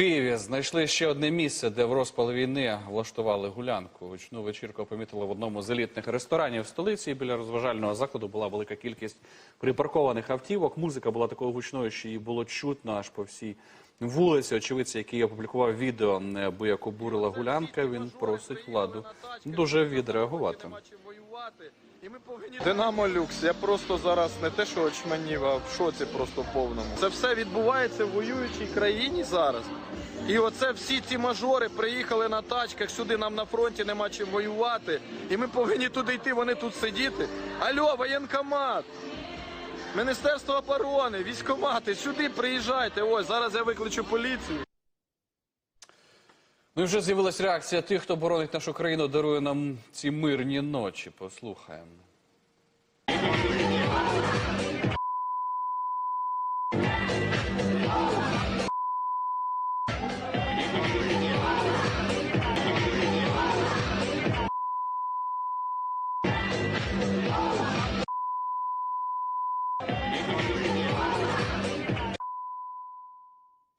Києві знайшли ще одне місце, де в розпал війни влаштували гулянку. Гучну вечірку помітили в одному з елітних ресторанів столиці. Біля розважального закладу була велика кількість припаркованих автівок. Музика була такою гучною, що її було чутно аж по всій вулиці. Очевидці, який опублікував відео, бо як обурила гулянка, він просить владу дуже відреагувати. Динамо Люкс. Я просто зараз не те, що очманів, а в шоці просто повному. Це все відбувається в воюючій країні зараз. І оце всі ці мажори приїхали на тачках, сюди нам на фронті нема чим воювати. І ми повинні туди йти, вони тут сидіти. Алло, воєнкомат! Міністерство оборони, військкомати, сюди приїжджайте. Ось зараз я викличу поліцію. Ну і вже з'явилась реакція тих, хто боронить нашу країну, дарує нам ці мирні ночі. Послухаємо. Thank you.